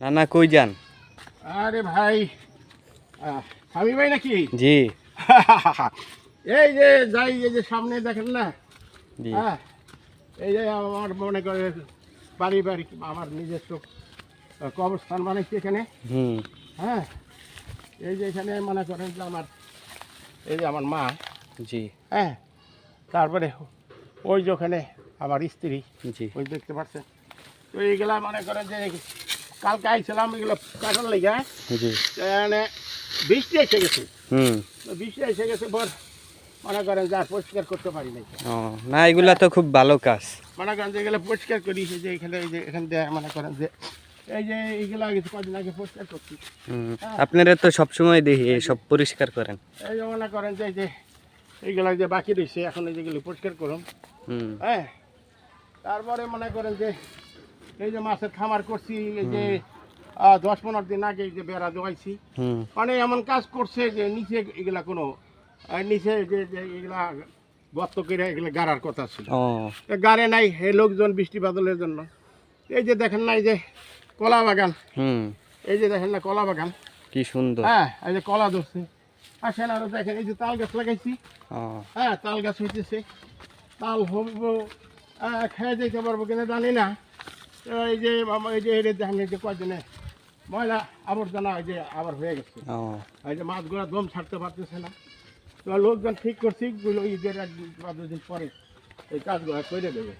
নানা কই যান? আরে ভাই স্বামী ভাই নাকি? জি। এই যে যাই এই যে সামনে দেখেন না? জি। হ্যাঁ এই যে আমার মনে করে পারিবারিক আমার নিজস্ব কবরস্থান বানাইছি এখানে। হুম। হ্যাঁ এই যে এখানে মনে করেন যে আমার এই যে আমার মা। জি। হ্যাঁ তারপরে ওই যে ওখানে আমার স্ত্রী। জি। ওই দেখতে পাচ্ছেন? তো এইগুলা মনে করেন যে কালকে আইছিলাম এগুলো কাটার লেগে। মানে বৃষ্টি এসে গেছে। বৃষ্টি এসে গেছে পর মনে করেন যে আর পরিষ্কার করতে পারি নাই। না এগুলা তো খুব ভালো কাজ। মনে করেন যে এগুলো পরিষ্কার করি যে এখানে এই যে এখান দিয়ে মনে করেন যে এই যে এইগুলো আগে কদিন আগে পরিষ্কার করছি। আপনারা তো সবসময় দেখি সব পরিষ্কার করেন। এই যে মনে করেন যে এই যে এইগুলো যে বাকি রয়েছে এখন এই যেগুলো পরিষ্কার করুন। হুম। হ্যাঁ। তারপরে মনে করেন যে এই যে মাছের খামার করছি এই যে দশ পনেরো দিন আগে যে বেড়া দোয়াইছি। মানে এমন কাজ করছে যে নিচে এগুলা কোনো নিচে যে এগুলা গর্ত করে এগুলা গাড়ার কথা ছিল। গাড়ে নাই হে লোকজন বৃষ্টি বাদলের জন্য। এই যে দেখেন না এই যে কলা বাগান। হুম। এই যে দেখেন না কলা বাগান। কি সুন্দর। হ্যাঁ এই যে কলা ধরছে। আসেন আরও দেখেন এই যে তাল গাছ লাগাইছি। হ্যাঁ তাল গাছ হইতেছে। তাল আহ, খেয়ে যেতে পারব কিনা জানি না। এই যে আমার এই যে এই যে দেখেন এই যে কয়দিনে ময়লা আবর্জনা এই যে আবার হয়ে গেছে। এই যে মাছগুলো দম ছাড়তে পারতেছে না। তো লোকজন ঠিক করছি গুলো ঈদের এক দিন বা দুদিন পরে এই কাজগুলো করে দেবে।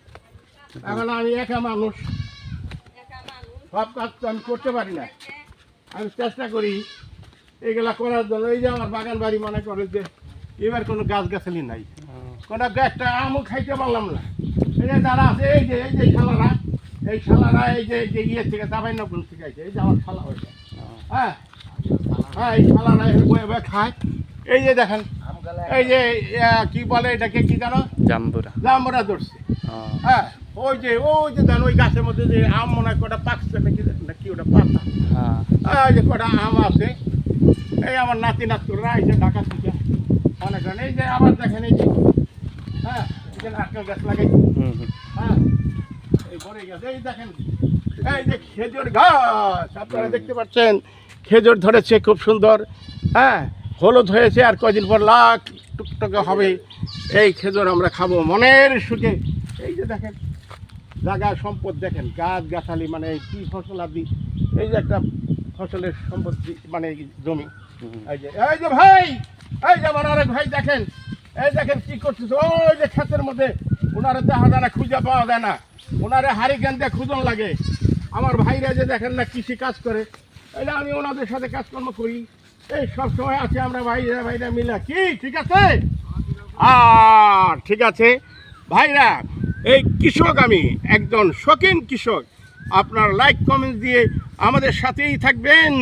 এখন আমি একা মানুষ। সব কাজ তো আমি করতে পারি না। আমি চেষ্টা করি এগুলা করার জন্য। এই যে আমার বাগান বাড়ি মনে করে যে এবার কোনো গাছ গাছালি নাই কোনো একটা আমও খাইতে পারলাম না। এই যে যারা আছে এই যে এই যে শালারা এই শালারা এই যে এই যে ইয়ে থেকে দাবাই নকুল থেকে আছে এই যে আমার শালা হয়ে যায় হ্যাঁ? হ্যাঁ এই শালারা বয়ে বয়ে খায়। এই যে দেখেন এই যে কি বলে এটাকে কি জানো? জাম্বুরা। জাম্বরা ধরছে। হ্যাঁ ওই যে ওই যে দেন ওই গাছের মধ্যে যে আম মনে হয় কটা পাকছে নাকি নাকি ওটা পাতা। হ্যাঁ। হ্যাঁ, ওই যে কটা আম আছে। এই আমার নাতি নাতুরা এই যে ঢাকা থেকে। অনেক এই যে আবার দেখেন এই যে হ্যাঁ এই নারকেল গাছ হুম হ্যাঁ এই ভরে গেছে। এই দেখেন এই যে খেজুর গাছ আপনারা দেখতে পাচ্ছেন খেজুর ধরেছে খুব সুন্দর হ্যাঁ হলুদ হয়েছে আর কদিন পর লাখ টুকটুকে হবে। এই খেজুর আমরা খাব মনের সুখে। এই যে দেখেন জায়গা সম্পদ দেখেন গাছ গাছালি মানে কি ফসল আপনি এই যে একটা ফসলের সম্পদ মানে জমি। এই যে এই যে ভাই এই যে আমার আরেক ভাই দেখেন এই দেখেন কি করতেছে ওই যে ক্ষেতের মধ্যে ওনারা দেখা যায় না খুঁজে পাওয়া যায় না। ওনারে হারিকেন দিয়ে খুঁজন লাগে। আমার ভাইরা যে দেখেন না কৃষি কাজ করে এটা আমি ওনাদের সাথে কাজকর্ম করি। এই সব সময় আছে আমরা ভাইরা ভাইরা মিলে। কি, ঠিক আছে? আর ঠিক আছে। ভাইরা, এই কৃষক আমি, একজন শৌখিন কৃষক। আপনার লাইক কমেন্ট দিয়ে আমাদের সাথেই থাকবেন।